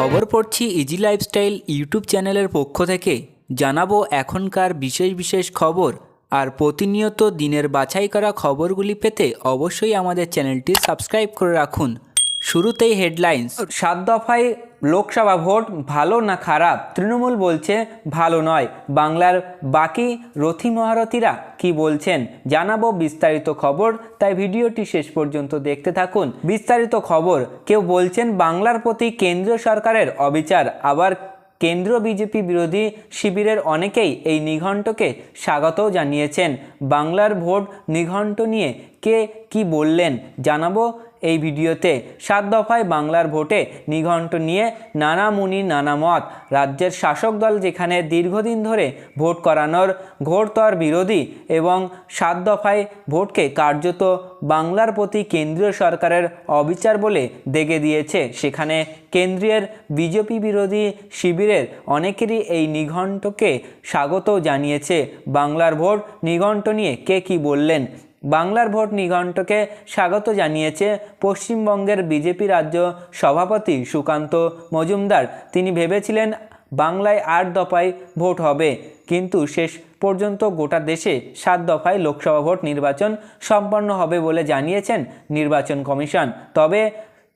খবর পড়ছি easy lifestyle YouTube চ্যানেলের পক্ষ থেকে। জানাব এখনকার বিশেষ বিশেষ খবর আর প্রতিনিয়ত দিনের বাছাই করা খবরগুলি পেতে অবশ্যই আমাদের চ্যানেলটি সাবস্ক্রাইব করে রাখুন। শুরুতেই হেডলাইন্স সাত দফায় লোকসভা ভোট ভালো না খারাপ? তৃণমূল বলছে ভালো নয়। বাংলার বাকি রথি মহারথীরা কি বলছেন? জানাব বিস্তারিত খবর। তাই ভিডিওটি শেষ পর্যন্ত দেখতে থাকুন। বিস্তারিত খবর, কেউ বলছেন বাংলার প্রতি কেন্দ্রীয় সরকারের অবিচার। আবার কেন্দ্র বিজেপি বিরোধী শিবিরের অনেকেই এই নিঘণ্টকে স্বাগতও জানিয়েছেন। বাংলার ভোট নিঘণ্ট নিয়ে কে কি বললেন জানাব এই ভিডিওতে। সাত দফায় বাংলার ভোটে নিঘণ্ট নিয়ে নানা মুনি, নানা মত। রাজ্যের শাসক দল যেখানে দীর্ঘদিন ধরে ভোট করানোর ঘোরতর বিরোধী এবং সাত দফায় ভোটকে কার্যত বাংলার প্রতি কেন্দ্রীয় সরকারের অবিচার বলে দেগে দিয়েছে। সেখানে কেন্দ্রের বিজেপি বিরোধী শিবিরের অনেকেরই এই নিঘণ্টকে স্বাগত জানিয়েছে। বাংলার ভোট নিঘণ্ট নিয়ে কে কি বললেন বাংলার ভোট নিঘণ্টকে স্বাগত জানিয়েছে পশ্চিমবঙ্গের বিজেপি রাজ্য সভাপতি সুকান্ত মজুমদার। তিনি ভেবেছিলেন বাংলায় আট দফায় ভোট হবে, কিন্তু শেষ পর্যন্ত গোটা দেশে সাত দফায় লোকসভা ভোট নির্বাচন সম্পন্ন হবে বলে জানিয়েছেন নির্বাচন কমিশন। তবে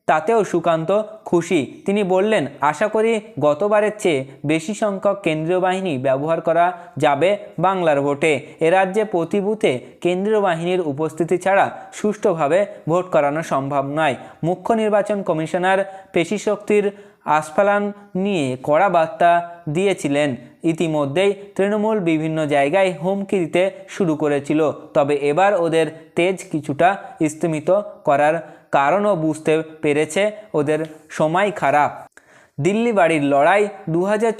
তাতেও সুকান্ত খুশি। তিনি বললেন, আশা করি গতবারের চেয়ে বেশি সংখ্যক কেন্দ্রীয় বাহিনী ব্যবহার করা যাবে বাংলার ভোটে। এ রাজ্যে প্রতি বুথে কেন্দ্রীয় বাহিনীর উপস্থিতি ছাড়া সুষ্ঠুভাবে ভোট করানো সম্ভব নয়। মুখ্য নির্বাচন কমিশনার পেশিশক্তির আস্ফালন নিয়ে কড়া বার্তা দিয়েছিলেন। ইতিমধ্যেই তৃণমূল বিভিন্ন জায়গায় হুমকি দিতে শুরু করেছিল। তবে এবার ওদের তেজ কিছুটা স্তিমিত করার কারণও বুঝতে পেরেছে ওদের সময় খারাপ। দিল্লি বাড়ির লড়াই দু হাজার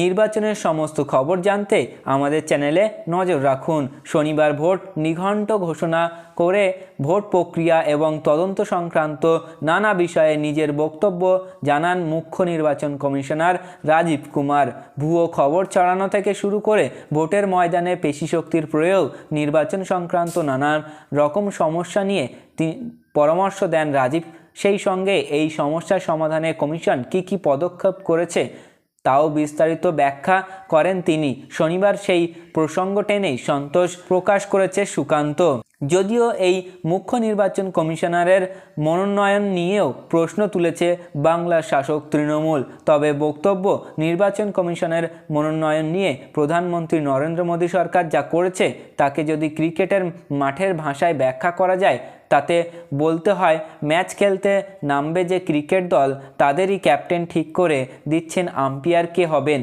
নির্বাচনের সমস্ত খবর জানতে আমাদের চ্যানেলে নজর রাখুন। শনিবার ভোট নিঘণ্ট ঘোষণা করে ভোট প্রক্রিয়া এবং তদন্ত সংক্রান্ত নানা বিষয়ে নিজের বক্তব্য জানান মুখ্য নির্বাচন কমিশনার রাজীব কুমার। ভুয়ো খবর ছড়ানো থেকে শুরু করে ভোটের ময়দানে পেশিশক্তির প্রয়োগ, নির্বাচন সংক্রান্ত নানান রকম সমস্যা নিয়ে পরামর্শ দেন রাজীব। সেই সঙ্গে এই সমস্যার সমাধানে কমিশন কি কি পদক্ষেপ করেছে তাও বিস্তারিত ব্যাখ্যা করেন তিনি। শনিবার সেই প্রসঙ্গ টেনেই সন্তোষ প্রকাশ করেছে সুকান্ত। যদিও এই মুখ্য নির্বাচন কমিশনারের মনোনয়ন নিয়েও প্রশ্ন তুলেছে বাংলার শাসক তৃণমূল। তবে বক্তব্য, নির্বাচন কমিশনের মনোনয়ন নিয়ে প্রধানমন্ত্রী নরেন্দ্র মোদী সরকার যা করেছে, তাকে যদি ক্রিকেটের মাঠের ভাষায় ব্যাখ্যা করা যায়, তাতে বলতে হয়, ম্যাচ খেলতে নামবে যে ক্রিকেট দল, তাদেরই ক্যাপ্টেন ঠিক করে দিচ্ছেন আম্পায়ার কে হবেন।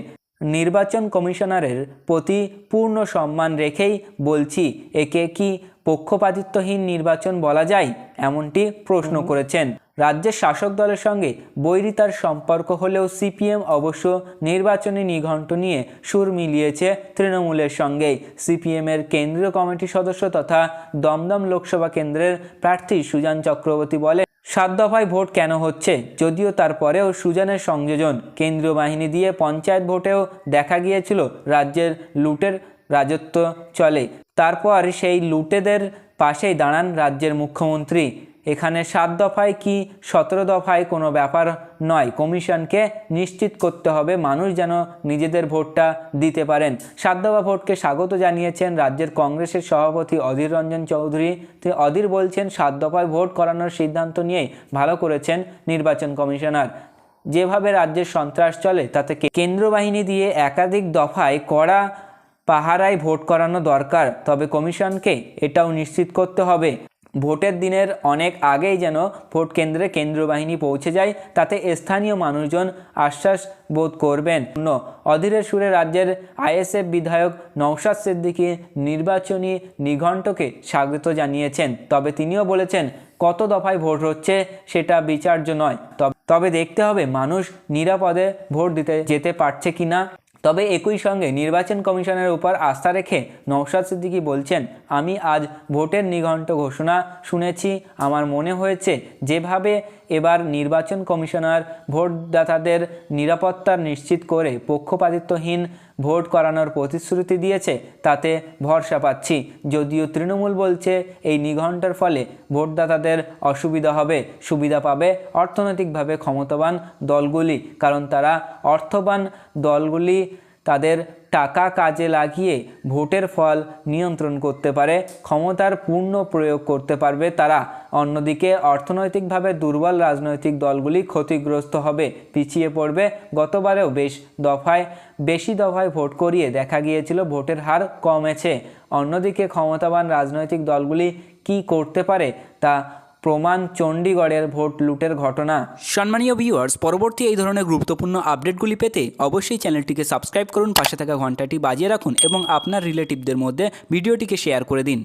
নির্বাচন কমিশনারের প্রতি পূর্ণ সম্মান রেখেই বলছি, একে কি পক্ষপাতিত্বহীন নির্বাচন বলা যায় এমনটি প্রশ্ন করেছেন। রাজ্যের শাসক দলের সঙ্গে বৈরিতার সম্পর্ক হলেও সিপিএম অবশ্য নির্বাচনী নিঘণ্ট নিয়ে সুর মিলিয়েছে তৃণমূলের সঙ্গেই সিপিএমের কেন্দ্রীয় কমিটির সদস্য তথা দমদম লোকসভা কেন্দ্রের প্রার্থী সুজান চক্রবর্তী বলে সাত দফায় ভোট কেন হচ্ছে? যদিও তারপরেও সুজানের সংযোজন কেন্দ্রীয় বাহিনী দিয়ে পঞ্চায়েত ভোটেও দেখা গিয়েছিল রাজ্যের লুটের রাজত্ব চলে। তারপর সেই লুটেদের পাশেই দাঁড়ান রাজ্যের মুখ্যমন্ত্রী। এখানে সাত দফায় কি সতেরো দফায় কোনো ব্যাপার নয়। কমিশনকে নিশ্চিত করতে হবে মানুষ যেন নিজেদের ভোটটা দিতে পারেন। সাত দফা ভোটকে স্বাগত জানিয়েছেন রাজ্যের কংগ্রেসের সভাপতি অধীর রঞ্জন চৌধুরী। তিনি অধীর বলছেন, সাত দফায় ভোট করানোর সিদ্ধান্ত নিয়েই ভালো করেছেন নির্বাচন কমিশনার। যেভাবে রাজ্যের সন্ত্রাস চলে, তাতে কেন্দ্র বাহিনী দিয়ে একাধিক দফায় কড়া পাহারায় ভোট করানো দরকার, তবে কমিশনকে এটাও নিশ্চিত করতে হবে। ভোটের দিনের অনেক আগেই যেন ভোট কেন্দ্রে কেন্দ্রীয় বাহিনী পৌঁছে যায়, তাতে স্থানীয় মানুষজন আশ্বাস বোধ করবেন। অধীরের সুরে রাজ্যের আইএসএফ বিধায়ক নৌশাদ সিদ্দিকী নির্বাচনী নিঘণ্টকে স্বাগত জানিয়েছেন। তবে তিনিও বলেছেন, কত দফায় ভোট হচ্ছে সেটা বিচার্য নয়। তবে দেখতে হবে মানুষ নিরাপদে ভোট দিতে যেতে পারছে কিনা। তবে একই সঙ্গে নির্বাচন কমিশনের উপর আস্থা রেখে নৌশাদ সিদ্দিকী বলছেন, আমি আজ ভোটের নিঘণ্ট ঘোষণা শুনেছি। আমার মনে হয়েছে, যেভাবে এবার নির্বাচন কমিশনার ভোটদাতাদের নিরাপত্তা নিশ্চিত করে পক্ষপাতিত্বহীন ভোট করানোর প্রতিশ্রুতি দিয়েছে, তাতে ভরসা পাচ্ছি। যদিও তৃণমূল বলছে, এই নিঘণ্টার ফলে ভোটদাতাদের অসুবিধা হবে, সুবিধা পাবে অর্থনৈতিকভাবে ক্ষমতাবান দলগুলি, কারণ তারা অর্থবান দলগুলি তাদের টাকা কাজে লাগিয়ে ভোটের ফল নিয়ন্ত্রণ করতে পারে, ক্ষমতার পূর্ণ প্রয়োগ করতে পারবে তারা। অন্যদিকে, অর্থনৈতিকভাবে দুর্বল রাজনৈতিক দলগুলি ক্ষতিগ্রস্ত হবে, পিছিয়ে পড়বে। গতবারেও বেশ দফায়, বেশি দফায় ভোট করিয়ে দেখা গিয়েছিল, ভোটের হার কমেছে। অন্যদিকে, ক্ষমতাবান রাজনৈতিক দলগুলি কি করতে পারে তা প্রমাণ চণ্ডীগড়ের ভোট লুটের ঘটনা। সম্মানীয় ভিউয়ার্স পরবর্তী এই ধরনের গুরুত্বপূর্ণ আপডেটগুলি পেতে অবশ্যই চ্যানেলটিকে সাবস্ক্রাইব করুন, পাশে থাকা ঘন্টাটি বাজিয়ে রাখুন এবং আপনার রিলেটিভদের মধ্যে ভিডিওটিকে শেয়ার করে দিন।